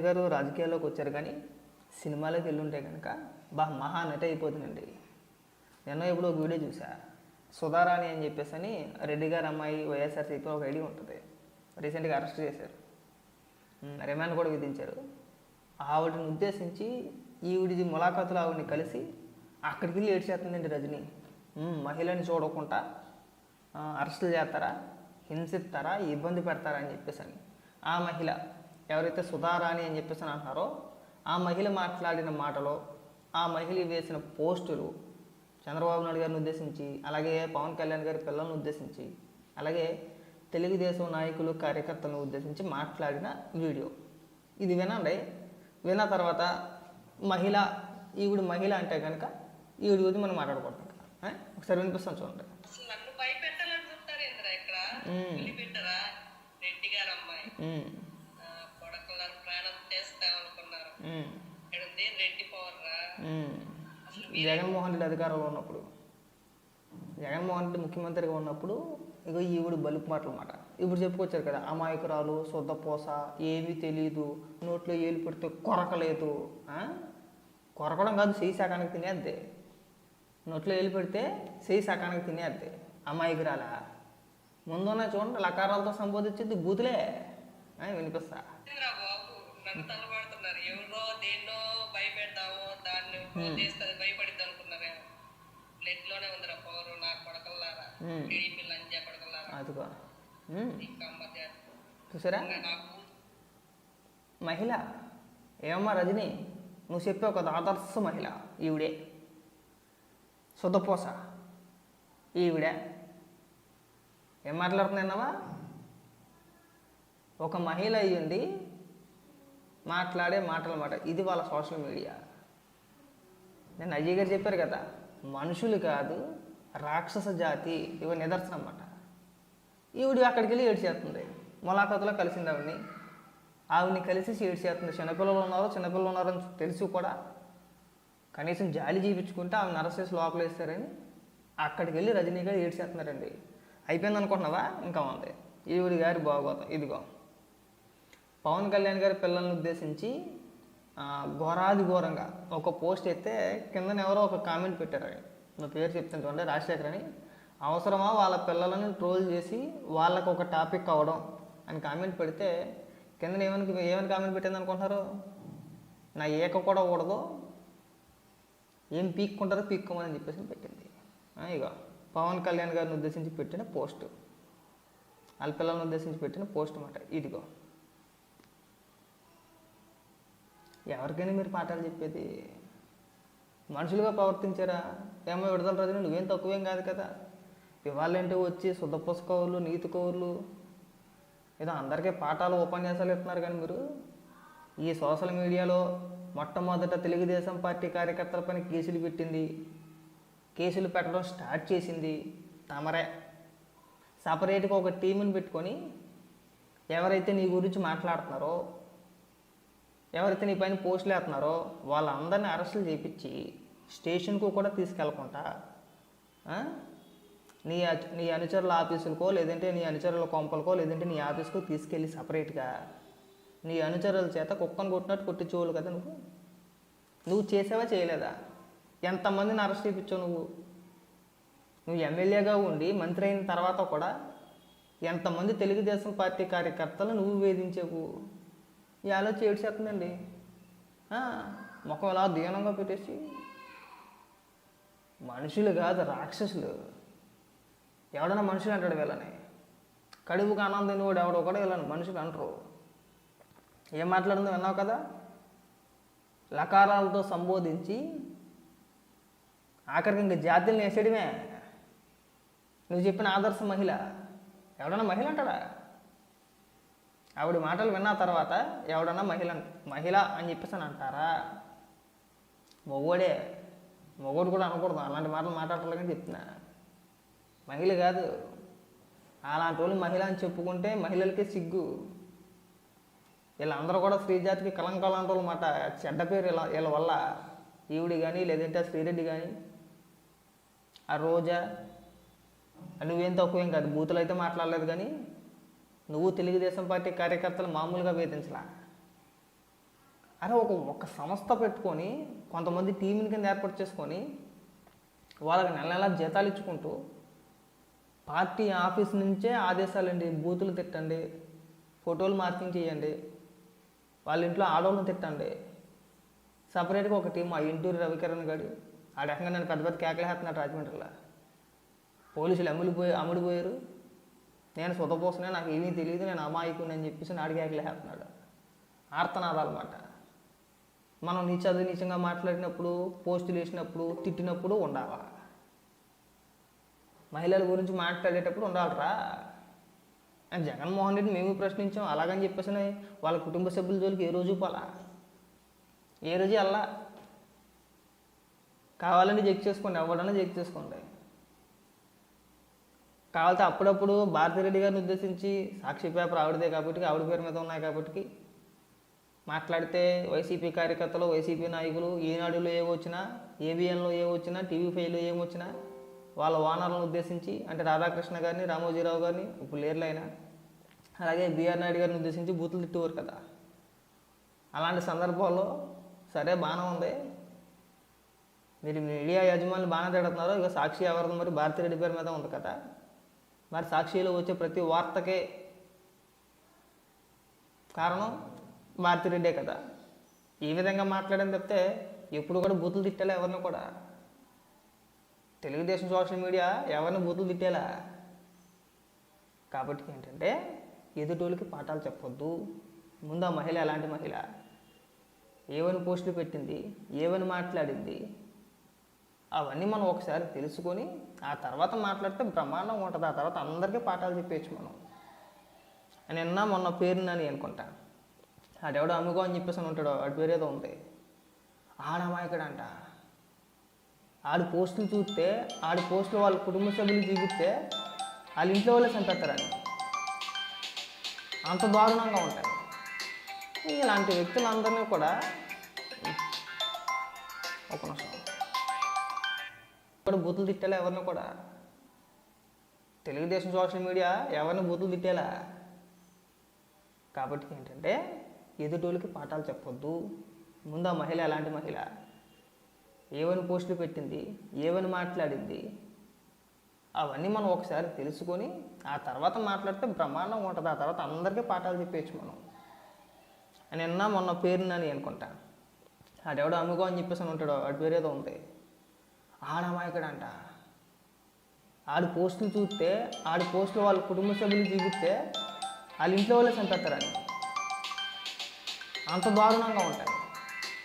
చిరంజీవి గారు రాజకీయాల్లోకి వచ్చారు కానీ సినిమాలోకి వెళ్ళుంటే కనుక బాగా మహానటి అయిపోతుందండి. నిన్న ఇప్పుడు ఒక వీడియో చూసా సుధారాణి అని చెప్పేసి అని రెడ్డి గారు అమ్మాయి వైఎస్ఆర్సీపీ ఒక ఐడి ఉంటుంది. రీసెంట్గా అరెస్ట్ చేశారు. రిమాండ్ కూడా విధించారు. ఆవిడని ఉద్దేశించి ఈవిడిది ములాఖాతులు ఆవిడని కలిసి అక్కడికి వెళ్ళి ఏడ్చేస్తుందండి రజని. మహిళని చూడకుండా అరెస్టులు చేస్తారా హింసిస్తారా ఇబ్బంది పెడతారా అని చెప్పేసి అని ఆ మహిళ ఎవరైతే సుధారాణి అని చెప్పేసి అంటున్నారో ఆ మహిళ మాట్లాడిన మాటలో ఆ మహిళ వేసిన పోస్టులు చంద్రబాబు నాయుడు గారిని ఉద్దేశించి అలాగే పవన్ కళ్యాణ్ గారి పిల్లలను ఉద్దేశించి అలాగే తెలుగుదేశం నాయకులు కార్యకర్తలను ఉద్దేశించి మాట్లాడిన వీడియో. ఇది వినండి. విన్న తర్వాత మహిళ ఈవిడ మహిళ అంటే కనుక ఈవిడ గురించి మనం మాట్లాడకూడదు? ఒకసారి వినిపిస్తాం చూడండి. నన్ను ఇక్కడ. జగన్మోహన్ రెడ్డి అధికారంలో ఉన్నప్పుడు జగన్మోహన్ రెడ్డి ముఖ్యమంత్రిగా ఉన్నప్పుడు ఇగో ఈవిడ బలుపు మాటలు మాట ఇప్పుడు చెప్పుకొచ్చారు కదా అమాయకురాలు శుద్ధపోస ఏమీ తెలియదు నోట్లో ఏలు పెడితే కొరకలేదు? కొరకడం కాదు చేయి శాకానికి తినేద్ది నోట్లో ఏలు పెడితే చేయి శాకానికి తినేద్ది అమాయకురాలా? ముందున్న చూడండి లకారాలతో సంబోధించింది బూతులే. వినిపిస్తా? నన్ను తలబడుతున్నారు ఎవరో దేన్నో భయపెడతాము దాన్ని చేస్తుంది భయపడిద్ది అనుకున్నారేమో బ్లడ్లోనే ఉందిరా పవర్ నా కొడకల్లారా. టీడీపీ లంజా కొడకల్లారా? అదిగో. చూసారా? మహిళ. ఏమమ్మా రజని? నువ్వు చెప్పావు కదా ఆదర్శ మహిళ ఈవిడే. శుద్ధపోస ఈవిడే. ఏం మాట్లాడుతున్నావా ఒక మహిళ అయ్యింది మాట్లాడే మాటలు మాట ఇది వాళ్ళ సోషల్ మీడియా నేను అజయ్ గారు చెప్పారు కదా మనుషులు కాదు రాక్షస జాతి ఇవి నిదర్శనం అన్నమాట. ఈవిడు అక్కడికి వెళ్ళి ఏడ్చేస్తుంది ములాఖాతులో కలిసింది ఆవిడని. ఆవిడని కలిసి ఏడ్చేస్తుంది చిన్నపిల్లలు ఉన్నారు చిన్నపిల్లలు ఉన్నారని తెలిసి కూడా. కనీసం జాలి చూపించుకుంటే ఆమె నరసేసి లోపల వేస్తారని అక్కడికి వెళ్ళి రజనీ గారు ఏడ్చేస్తున్నారండి అయిపోయింది అనుకుంటున్నావా ఇంకా ఉంది. ఈవిడి గారి బాగోతాం. ఇదిగో. పవన్ కళ్యాణ్ గారి పిల్లల్ని ఉద్దేశించి ఘోరాది ఘోరంగా ఒక పోస్ట్ అయితే కిందన ఎవరో ఒక కామెంట్ పెట్టారు నా పేరు చెప్తాను చూడండి రాజశేఖర్ అని. అవసరమా వాళ్ళ పిల్లలను ట్రోల్ చేసి వాళ్ళకు ఒక టాపిక్ అవ్వడం అని కామెంట్ పెడితే కిందన ఏమని ఏమని కామెంట్ పెట్టింది అనుకుంటున్నారు? నా ఏక కూడా కూడదు ఏం పీక్కుంటారో పీక్కోమని చెప్పేసి పెట్టింది. ఇక ఇగో పవన్ కళ్యాణ్ గారిని ఉద్దేశించి పెట్టిన పోస్ట్. వాళ్ళ పిల్లల్ని ఉద్దేశించి పెట్టిన పోస్ట్ అన్నమాట ఇదిగో. ఎవరికైనా మీరు పాఠాలు చెప్పేది మనుషులుగా ప్రవర్తించారా? ఏమో విడుదల రోజున నువ్వేం తక్కువేం కాదు కదా. ఇవాళంటే వచ్చి శుద్ధ నీతి కౌరులు ఏదో అందరికీ పాఠాలు ఉపన్యాసాలు ఇస్తున్నారు కానీ మీరు ఈ సోషల్ మీడియాలో మొట్టమొదట తెలుగుదేశం పార్టీ కార్యకర్తల పైన కేసులు పెట్టింది. కేసులు పెట్టడం స్టార్ట్ చేసింది తమరే. సపరేట్గా ఒక టీంని పెట్టుకొని ఎవరైతే నీ గురించి మాట్లాడుతున్నారో ఎవరైతే నీ పైన పోస్టులు వేస్తున్నారో వాళ్ళందరినీ అరెస్టులు చేయించి స్టేషన్కు కూడా తీసుకెళ్ళకుండా నీ నీ అనుచరుల ఆఫీసులకో లేదంటే నీ అనుచరుల కొంపలకో లేదంటే నీ ఆఫీస్కు తీసుకెళ్ళి సపరేట్గా నీ అనుచరుల చేత కుక్కను కొట్టినట్టు కొట్టించేవాళ్ళు కదా నువ్వు? నువ్వు చేసావా చేయలేదా? ఎంతమందిని అరెస్ట్ చేయించావు నువ్వు? నువ్వు ఎమ్మెల్యేగా ఉండి మంత్రి అయిన తర్వాత కూడా ఎంతమంది తెలుగుదేశం పార్టీ కార్యకర్తలు నువ్వు వేధించావు? ఈ ఆలోచన ఏడ్చేస్తుందండి ముఖం అలా దీనంగా పెట్టేసి. మనుషులు కాదు రాక్షసులు. ఎవడన్నా మనుషులు అంటాడు వీళ్ళని. కడుపుకు ఆనందం కూడా ఎవడో కూడా వీళ్ళని మనుషులు అంటారు. ఏం మాట్లాడిందో విన్నావు కదా? లకారాలతో సంబోధించి ఆఖరికి ఇంక జాతుల్ని వేసేయడమే. నువ్వు చెప్పిన ఆదర్శ మహిళ. ఎవడన్నా మహిళ అంటాడా? ఆవిడ మాటలు విన్న తర్వాత ఎవడన్నా మహిళ మహిళ అని చెప్పేసి అని అంటారా? మొగోడే మొగోడు కూడా అనకూడదు. అలాంటి మాటలు మాట్లాడాలని చెప్తున్నా. మహిళ కాదు. అలాంటి వాళ్ళు మహిళ అని చెప్పుకుంటే మహిళలకే సిగ్గు. వీళ్ళందరూ కూడా స్త్రీజాతికి కలంకాలు లాంటి వాళ్ళు మాట. చెడ్డ పేరు ఇలా వీళ్ళ వల్ల. ఈవిడి కానీ లేదంటే ఆ శ్రీరెడ్డి కానీ ఆ రోజా. నువ్వేం తక్కువేం కాదు. బూతులు అయితే మాట్లాడలేదు కానీ నువ్వు తెలుగుదేశం పార్టీ కార్యకర్తలు మామూలుగా వేధించలా? అరే ఒక ఒక సంస్థ పెట్టుకొని కొంతమంది టీంని కింద ఏర్పాటు చేసుకొని వాళ్ళకి నెల నెల జీతాలు ఇచ్చుకుంటూ పార్టీ ఆఫీస్ నుంచే ఆదేశాలండి బూతులు తిట్టండి ఫోటోలు మార్కింగ్ చేయండి వాళ్ళ ఇంట్లో ఆడవాళ్ళని తిట్టండి. సపరేట్గా ఒక టీం ఆ ఇంటూరు రవికిరణ్ గడి ఆ రకంగా నేను పెద్ద పెద్ద కేకలేస్తున్నాడు రాజమండ్రిలో. పోలీసులు అమ్ముడిపోయి అమ్ముడిపోయారు నేను సుతపోసనే నాకు ఏమీ తెలియదు నేను అమాయకుని అని చెప్పేసి నాడు కేకలేస్తున్నాడు ఆర్తనాదాలన్నమాట మనం నీచదు నీచంగా మాట్లాడినప్పుడు పోస్టులు వేసినప్పుడు తిట్టినప్పుడు ఉండాలా? మహిళల గురించి మాట్లాడేటప్పుడు ఉండాలిరా. అండ్ జగన్మోహన్ రెడ్డి మేము ప్రశ్నించాం. అలాగని చెప్పేసి వాళ్ళ కుటుంబ సభ్యుల జోలికి ఏ రోజు పోలా? ఏ రోజు అల్లా కావాలని చెక్ చేసుకోండి ఎవడన్నా చెక్ చేసుకోండి. కావాల్సి అప్పుడప్పుడు భారతిరెడ్డి గారిని ఉద్దేశించి సాక్షి పేపర్ ఆవిడదే కాబట్టి ఆవిడ పేరు మీద ఉన్నాయి కాబట్టి మాట్లాడితే వైసీపీ కార్యకర్తలు వైసీపీ నాయకులు ఈనాడులో ఏమొచ్చినా ఏబిఎన్లో ఏమొచ్చినా వచ్చినా టీవీ ఫైవ్లో ఏమొచ్చినా వచ్చినా వాళ్ళ ఓనర్లను ఉద్దేశించి అంటే రాధాకృష్ణ గారిని రామోజీరావు గారిని ఇప్పుడు లేర్లైనా అలాగే బిఆర్ నాయుడు గారిని ఉద్దేశించి బూతులు తిట్టేవారు కదా. అలాంటి సందర్భాల్లో సరే బాగానే ఉంది. మీరు మీడియా యజమానులు బాగానే తిడుతున్నారు ఇక సాక్షి ఎవరిది మరి? భారతిరెడ్డి పేరు మీద ఉంది కదా. మరి సాక్షిలో వచ్చే ప్రతి వార్తకే కారణం భారతిరెడ్డే కదా. ఈ విధంగా మాట్లాడని తప్పితే ఎప్పుడు కూడా బూతులు తిట్టేలా ఎవరిని కూడా. తెలుగుదేశం సోషల్ మీడియా ఎవరిని బూతులు తిట్టేలా? కాబట్టి ఏంటంటే ఎదుటోళ్ళకి పాఠాలు చెప్పొద్దు. ముందు ఆ మహిళ ఎలాంటి మహిళ. ఏవని పోస్టులు పెట్టింది? ఏవని మాట్లాడింది? అవన్నీ మనం ఒకసారి తెలుసుకొని ఆ తర్వాత మాట్లాడితే బ్రహ్మాండం ఉంటుంది. ఆ తర్వాత అందరికీ పాఠాలు చెప్పేయచ్చు మనం. నిన్న మొన్న పేరు నాని అనుకుంటా. ఆడెవడో అమ్ముకో అని చెప్పేసి అని ఉంటాడు. వాడి పేరు ఏదో ఉంది. ఆడమాయకుడంట. ఆడి పోస్టులు చూస్తే ఆడి పోస్టులు వాళ్ళ కుటుంబ సభ్యులు చూపిస్తే వాళ్ళ ఇంట్లో వాళ్ళే చంపేస్తారని. అంత దారుణంగా ఉంటాయి. ఇలాంటి వ్యక్తులందరినీ కూడా ఒక నిమిషం. ఎక్కడ బూతులు తిట్టాలా ఎవరిని కూడా? తెలుగుదేశం సోషల్ మీడియా ఎవరిని బూతులు తిట్టేలా? కాబట్టి ఏంటంటే ఎదుటోళ్ళకి పాఠాలు చెప్పొద్దు. ముందు ఆ మహిళ ఎలాంటి మహిళ? ఏవని పోస్టులు పెట్టింది? ఏవని మాట్లాడింది? అవన్నీ మనం ఒకసారి తెలుసుకొని ఆ తర్వాత మాట్లాడితే బ్రహ్మాండంగా ఉంటుంది. ఆ తర్వాత అందరికీ పాఠాలు చెప్పేయచ్చు మనం. నిన్న మొన్న పేరు అనుకుంటాను అనుకుంటా. ఆడెవడో అమ్ముకో అని చెప్పేసి అని ఉంటాడు వాడి పేరు ఏదో ఉంది. ఆడమాయకుడంట. ఆడి పోస్టులు చూస్తే ఆడి పోస్టులు వాళ్ళ కుటుంబ సభ్యులు చూపిస్తే వాళ్ళ ఇంట్లో వాళ్ళే చంపేస్తారని. అంత దారుణంగా ఉంటాయి.